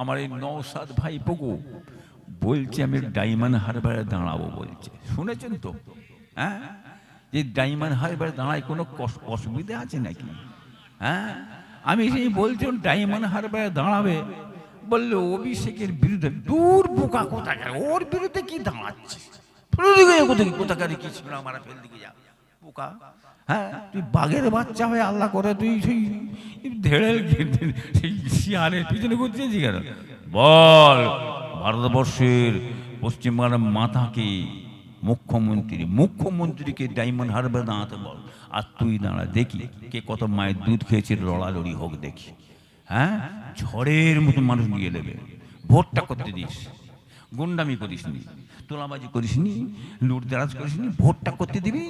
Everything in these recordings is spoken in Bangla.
আমার এই নৌসাদ ভাই পকু বলছে, আমি ডায়মন্ড হারবারে দাঁড়াবো, বলছে। শুনেছেন তো? হ্যাঁ? যে ডায়মন্ড হারবারে দাঁড়ায় কোনো অসুবিধা আছে নাকি? হ্যাঁ? আমি সেই বলছিলাম ডায়মন্ড হারবারে দাঁড়াবে। বলল, অভিষেকের বিরুদ্ধে দূর বোকা কোথাকার, ওর বিরুদ্ধে কি দাঁড়াচ্ছে? কোথাকারে কি ছিল আমার ফেল দিকে যা। বোকা হ্যাঁ তুই বাঘের বাচ্চা হয়ে আল্লাহ করে, তুই সেই সেই শিয়ালের পিছনে ঘুরতেছি কেন? বল, ভারতবর্ষের পশ্চিমবাংলার মাথাকে মুখ্যমন্ত্রী মুখ্যমন্ত্রীকে ডায়মন্ড হারবে দাঁড়াতে বল। আর তুই দাঁড়া, দেখি কে কত মায়ের দুধ খেয়েছে, লড়ালড়ি হোক দেখি। হ্যাঁ ঝড়ের মতো মানুষ নিয়ে নেবে। ভোটটা করতে দিস। গুন্ডামি করিস নি তোলাবাজি করিস নি লুটদারাজ করিস নি ভোটটা করতে দিবি?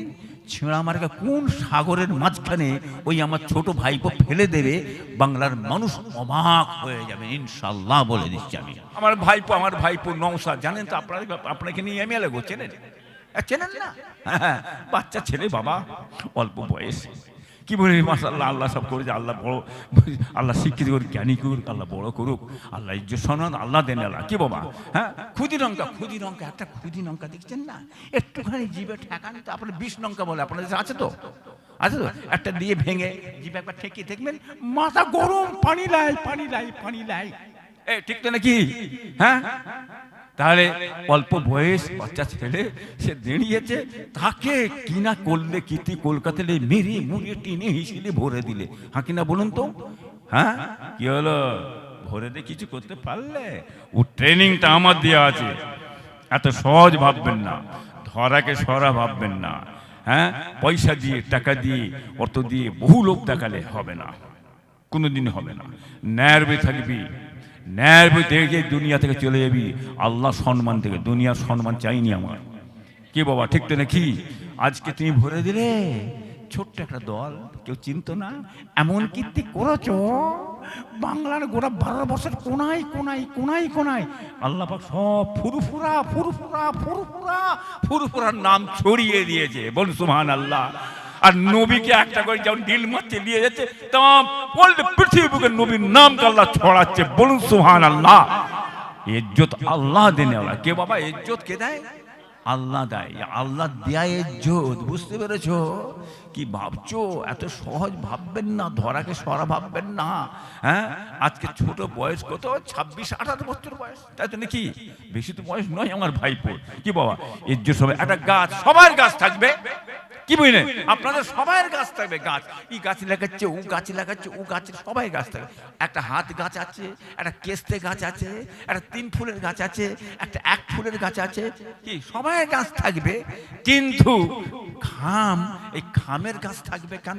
ছেঁড়া মার্কা কোন সাগরের মাঝখানে ওই আমার ছোট ভাইপো ফেলে দেবে? বাংলার মানুষ অবাক হয়ে যাবে ইনশাল্লাহ বলে দিচ্ছি আমি। আমার ভাইপো আমার ভাইপো নৌসা জানেন তো আপনার আপনাকে নিয়ে এমএলএ গো চেনেন? চেনেন না? হ্যাঁ, বাচ্চা ছেলে বাবা অল্প বয়স। কি বলি মাসাল্লাহ আল্লাহ সব করেছে আল্লাহ বড় আল্লাহ শিক্ষিত করুক, জ্ঞানী করুক, আল্লাহ বড় করুক, আল্লাহ ইজ্জত সম্মান আল্লাহ দেন আল্লাহ। কি বাবা? হ্যাঁ? খুদি লঙ্কা খুদি লঙ্কা, একটা খুদি লঙ্কা দেখছেন না? একটুখানি জিভে ঠেকান তো আপনার বিষ লঙ্কা বলে, আপনাদের আছে তো? আছে তো? একটা দিয়ে ভেঙে জিভে একবার ঠেকিয়ে দেখবেন, মাথা গরম, পানি লাই পানি লাই পানি লাই। এ, ঠিক তো নাকি? হ্যাঁ? তাহলে অল্প বয়স বাচ্চা ছেলে সে দাঁড়িয়েছে, তাকে কিনা করলে কীর্তি কলকাতাতে মেরে মুড়িয়ে টিনে হিসিলে ভরে দিলে। হ্যাঁ কিনা বলুন তো? হ্যাঁ? কি হলো? ভরে দিয়ে কিছু করতে পারলে? ও ট্রেনিংটা আমার দেওয়া আছে। এত সহজ ভাববেন না। ধরাকে সরা ভাববেন না। হ্যাঁ? পয়সা দিয়ে, টাকা দিয়ে, অর্থ দিয়ে বহু লোক দেখালে হবে না। কোনোদিন হবে না। ন্যায়ের থাকবি। ন্যায়ের বই দেখে দুনিয়া থেকে চলে যাবি। আল্লাহ সম্মান থেকে, দুনিয়ার সম্মান চাইনি আমার। কি বাবা, ঠিক তো নাকি? আজকে তুমি ভরে দিলে। ছোট্ট একটা দল, কেউ চিনত না। এমন কীর্তি করেছ? বাংলার গোটা ভারতবর্ষের কোনায় কোনায় কোনায় কোনায়। আল্লাহ সব ফুরফুরা ফুরফুরা ফুরফুরা, ফুরফুরার নাম ছড়িয়ে দিয়েছে। বল সুহান আল্লাহ আর নবীকে একটা করে যেমন ঢিল মারছে, নিয়ে যাচ্ছে, তাম বললে পৃথিবী বুকে নবীর নাম আল্লাহ ছড়াচ্ছে। বলুন সুহান আল্লাহ ইজ্জত আল্লাহ দেনে ওলা কে বাবা, ইজ্জত কে দেয়? আল্লাহ দেয়। আল্লাহ দেয় ইজ্জত, বুঝতে পেরেছ? কি ভাবছ? এত সহজ ভাববেন না, ধরাকে সরা ভাববেন না হ্যাঁ? আজকে ছোট বয়স, কত? ছাব্বিশ আঠারো বছর বয়স। তাই তো নাকি? বেশি তো বয়স নয় আমার ভাইপো। কি বাবা, ইজ্জত সবাই একটা গাছ, সবার গাছ থাকবে। কি বুঝলেন? আপনাদের সবাই গাছ থাকবে, গাছ। ই গাছ লাগাচ্ছে ও গাছ লাগাচ্ছে ও গাছের সবাই গাছ থাকবে। একটা হাত গাছ আছে, একটা কেস্তে গাছ আছে, একটা তিন ফুলের গাছ আছে, একটা এক ফুলের গাছ আছে। কি? সবাই গাছ থাকবে। কিন্তু খাম, এই খামের গাছ থাকবে কেন?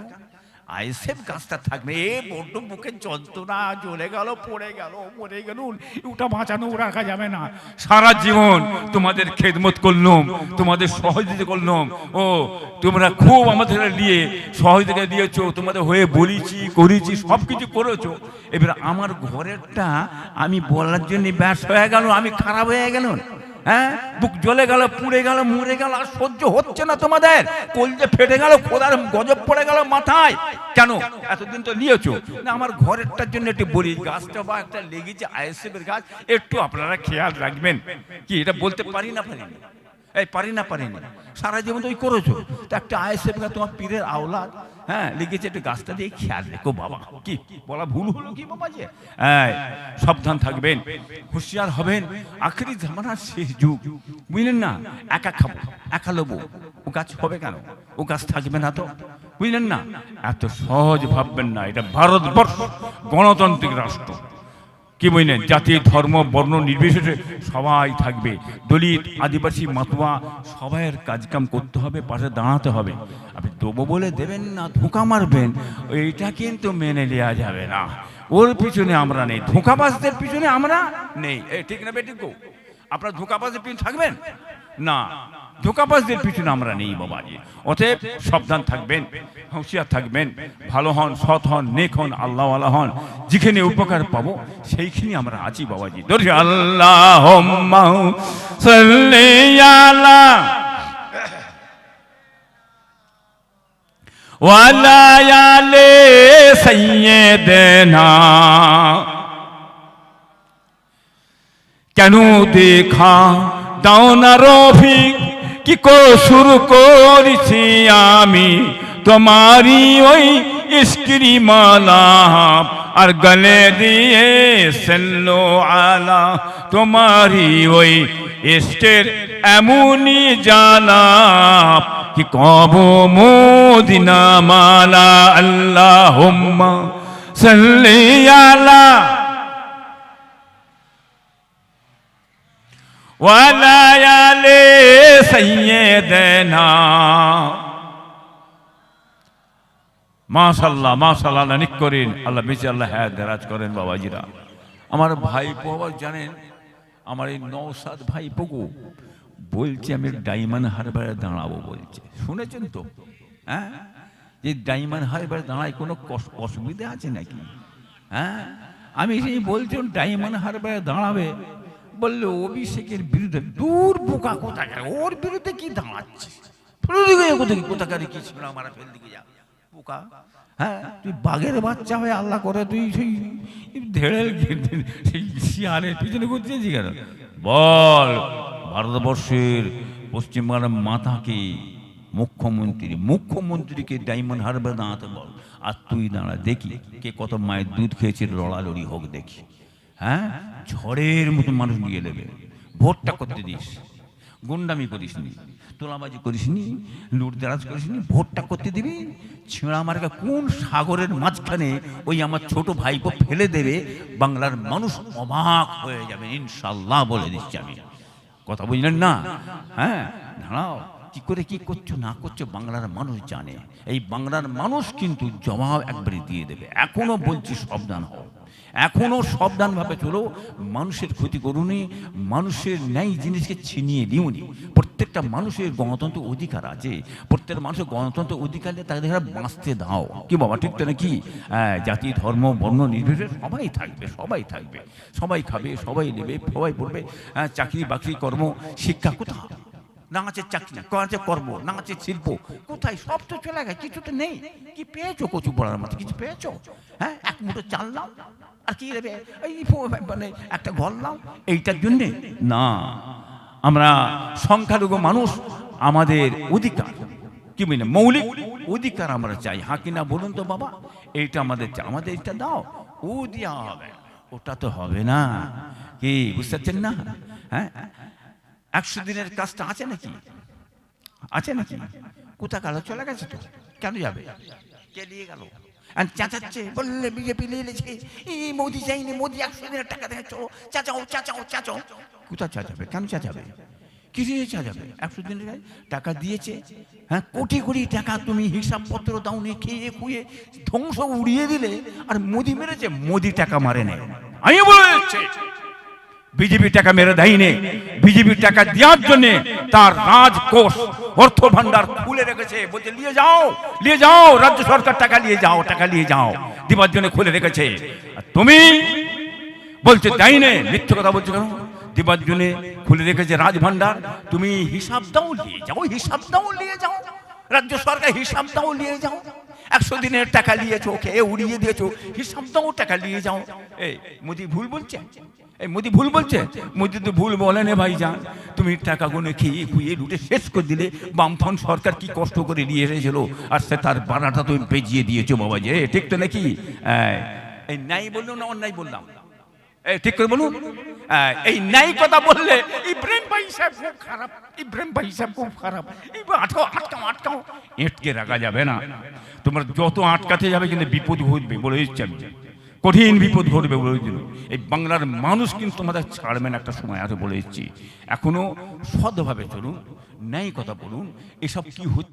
আইসেফ গাছটা থাকবে। এ বড্ড বুকের যন্ত্রণা, জ্বলে গেল, পড়ে গেল, মরে গেল ওটা বাঁচানো রাখা যাবে না। সারা জীবন তোমাদের খেদমত করলাম, তোমাদের সহযোগিতা করলাম। ও, তোমরা খুব আমাদের নিয়ে সহযোগিতা দিয়েছ, তোমাদের হয়ে বলেছি, করেছি সব কিছু করেছ। এবার আমার ঘরেরটা আমি বলার জন্য ব্যাস হয়ে গেল আমি খারাপ হয়ে গেল হ্যাঁ? বুক জ্বলে গেল, পুড়ে গেল, মরে গেল, আর সহ্য হচ্ছে না তোমাদের। কলজে ফেটে গেল, খোদার গজব পড়ে গেল মাথায়। কেন? এতদিন তো নিয়েছো। না, আমার ঘরেরটার জন্য একটু বলি গাছটা বা একটা লেগেছে আইএসএফের গাছ। একটু আপনারা খেয়াল রাখবেন। কি, এটা বলতে পারি না পারি না? এই, পারি না পারি না। সারা জীবন তো ওই করেছ। তো একটা আইএসএফ গাছ, তোমার পীরের আওলাদ। হ্যাঁ লিখেছে একটু গাছটা দিয়ে খেয়াল রেখো বাবা। কি বলা ভুল হলো কি বাবা যে? হ্যাঁ সাবধান থাকবেন হুঁশিয়ার হবেন। আখেরি জামানার শেষ যুগ। বুঝলেন না? একা খাব একা লোবো। ও গাছ হবে কেন? ও গাছ থাকবে না তো? বুঝলেন না? এত সহজ ভাববেন না এটা ভারতবর্ষ গণতান্ত্রিক রাষ্ট্র। কি বুঝলেন জাতি, ধর্ম, বর্ণ নির্বিশেষে সবাই থাকবে। দলিত, আদিবাসী, মাতুয়া, সবাইয়ের কাজকাম করতে হবে, পাশে দাঁড়াতে হবে। আপনি দেবো বলে দেবেন না, ধোঁকা মারবেন, এইটা কিন্তু মেনে নেওয়া যাবে না। ওর পিছনে আমরা নেই, ধোঁকাবাজদের পিছনে আমরা নেই। ঠিক না বেটিক আপনার ধোঁকাবাজের পিছনে থাকবেন? না। ধোকাবাজদের পিছনে আমরা নেই, বাবাজি। অতএব সাবধান থাকবেন, হুঁশিয়ার থাকবেন, ভালো হন, সৎ হন, নেক হন, আল্লাহওয়ালা হন, যেখানে উপকার পাবো, সেইখানে আমরা আছি, বাবাজি। ধরি আল্লাহ ওয়ালায়ালে সৈয়দনা কেন দেখা দাও না রফিক? কি কসুর করেছি আমি? তোমারই ওই ইস্কিরি মালা আর গলে দিয়ে সেল্লো আলা। তোমারই ওই ইষ্টের এমনই জানা কি কব মোদিনা মালা আল্লাহ সাল্লি আলা। সাইয়েদেনা মাশাল্লাহ মাশাল্লাহ নিক করেন আল্লাহ বেঁচে আল্লাহ হ্যাঁ দেরাজ করেন বাবাজিরা আমার ভাই আবার জানেন আমার এই নৌসাদ ভাই পকু বলছে আমি ডায়মন্ড হারবারে দাঁড়াবো বলছে শুনেছেন তো হ্যাঁ যে ডায়মন্ড হারবারে দাঁড়ায় কোনো অসুবিধা আছে নাকি হ্যাঁ আমি সেই বলছিলাম ডায়মন্ড হারবারে দাঁড়াবে বলল অভিষেকের বিরুদ্ধে দূর বোকা কোথাকার? ওর বিরুদ্ধে কি দাঁড়াচ্ছে? কোথায় কোথাকারে কি ছিল আমার ফেল দিকে যা। বোকা। হ্যাঁ তুই বাঘের বাচ্চা হয়ে আল্লাহ করে তুই সেই ধেড়েল সেই শিয়ালের পিছনে করছিস কেন? বল, ভারতবর্ষের পশ্চিমবাংলার মাথাকে মুখ্যমন্ত্রী, মুখ্যমন্ত্রীকে ডায়মন্ড হারবার দাঁড়াতে বল। আর তুই দাঁড়া, দেখি কে কত মায়ের দুধ খেয়েছে, লড়ালড়ি হোক দেখি। হ্যাঁ? ঝড়ের মতো মানুষ নিয়ে নেবে ভোটটা করতে দিস। গুন্ডামি করিস নি, তোলাবাজি করিস নি লুটদারাজ করিস নি, ভোটটা করতে দিবি। ছিঁড়া মার্কা কোন সাগরের মাঝখানে ওই আমার ছোট ভাইপো ফেলে দেবে? বাংলার মানুষ অবাক হয়ে যাবে, ইনশাল্লাহ বলে দিচ্ছি আমি। কথা বুঝলেন না? হ্যাঁ? দাঁড়াও, কি করে কি করছ, না করছ বাংলার মানুষ জানে। এই বাংলার মানুষ কিন্তু জবাব একবারে দিয়ে দেবে। এখনও বলছি সাবধান হও। এখনও সাবধানভাবে চলো মানুষের ক্ষতি করুনি মানুষের ন্যায় জিনিসকে ছিনিয়ে নিউনি প্রত্যেকটা মানুষের গণতন্ত্র অধিকার আছে। প্রত্যেকটা মানুষের গণতন্ত্র অধিকার নেই তাদের বাঁচতে দাও। কি বাবা ঠিক তো নাকি? হ্যাঁ, জাতি ধর্ম বর্ণ নির্বিশেষে সবাই থাকবে সবাই থাকবে। সবাই খাবে সবাই নেবে সবাই পড়বে। হ্যাঁ, চাকরি বাকরি কর্ম শিক্ষা কোথাও না আছে চাকরি না আছে কর্ম না আছে শিল্প। কোথায়? সব তো চলে গেছে, কিছু তো নেই। কি পেয়েছ কচু পড়ার মতো? কিছু পেয়েছ? হ্যাঁ এক মুঠো চাল নাও। আর কি নেবে এই মানে একটা ঘর নাও। এইটার জন্যে? না, আমরা সংখ্যালঘু মানুষ, আমাদের অধিকার। কি বলি মৌলিক অধিকার আমরা চাই। হ্যাঁ কিনা বলুন তো বাবা? এইটা আমাদের চাই আমাদের এটা দাও। ও দেওয়া হবে। ওটা তো হবে না। কি, বুঝতে পারছেন না? হ্যাঁ? একশো দিনের কাজটা আছে নাকি? আছে নাকি? কোথা গেল? চলে গেছে তো। কেন যাবে? কে নিয়ে গেল? আর চাচাচ্ছে, বললে বিজেপি নিয়েছে এই মোদি চাইনি মোদি একশো দিনের টাকা দেখে চো চাচাও চাচাও চাচাও। কোথা চাচাবে? কেন চাচাবে? কি দিয়ে চাচাবে? একশো দিনের? টাকা দিয়েছে। হ্যাঁ কোটি কোটি টাকা তুমি হিসাবপত্র দাওনি খেয়ে খুয়ে, ধ্বংস উড়িয়ে দিলে, আর মোদি মেরেছে, মোদি টাকা মারে নেয় আমি বলে বিজেপি টাকা মেরে দেয়নি। বিজেপি টাকা দেওয়ার জন্য তার রাজকোষ অর্থ ভান্ডার খুলে রেখেছে। বলছে, নিয়ে যাও নিয়ে যাও, রাজ্য সরকার টাকা নিয়ে যাও, টাকা নিয়ে যাও। দিবার জন্য খুলে রেখেছে। তুমি বলছে, দেয়নি। মিথ্যে কথা বলছো কেন? দিবার জন্য খুলে রেখেছে রাজ ভান্ডার তুমি হিসাব দাও, নিয়ে যাও, হিসাব দাও, নিয়ে যাও। রাজ্য সরকার হিসাব দাও, নিয়ে যাও। একশো দিনের টাকা নিয়েছো খেয়ে উড়িয়ে দিয়েছ। হিসাব দাও, টাকা নিয়ে যাও। এই, মোদি ভুল বলছে? এই মোদি ভুল বলছে? মোদি তো ভুল বলে না ভাই যান তুমি টাকা গুনে খেয়ে খুয়ে লুটে শেষ করে দিলে। বামফ্রন্ট সরকার কি কষ্ট করে নিয়ে এসেছিল? আর সে তার বানাটা তুমি বেজিয়ে দিয়েছ বাবা যে। ঠিক তো নাকি? এই, নাই বলল না অন্যায় বললাম। এই ঠিক করে বলুন। এই নাই কথা বললে ইব্রাহিম ভাই সাহেব খুব খারাপ। ইব্রাহিম ভাই সাহেব খুব খারাপ। আটকাও আটকাও আটকাও। এটকে রাখা যাবে না। তোমরা যত আটকাতে যাবে কিন্তু বিপদ ঘটবে বলে দিচ্ছি আমি। কঠিন বিপদ ঘটবে বলে দিল। এই বাংলার মানুষ কিন্তু তোমাদের ছাড়বেন একটা সময় আছে বলে এখনও সদভাবে চলুন ন্যায় কথা বলুন, এসব কি হচ্ছে?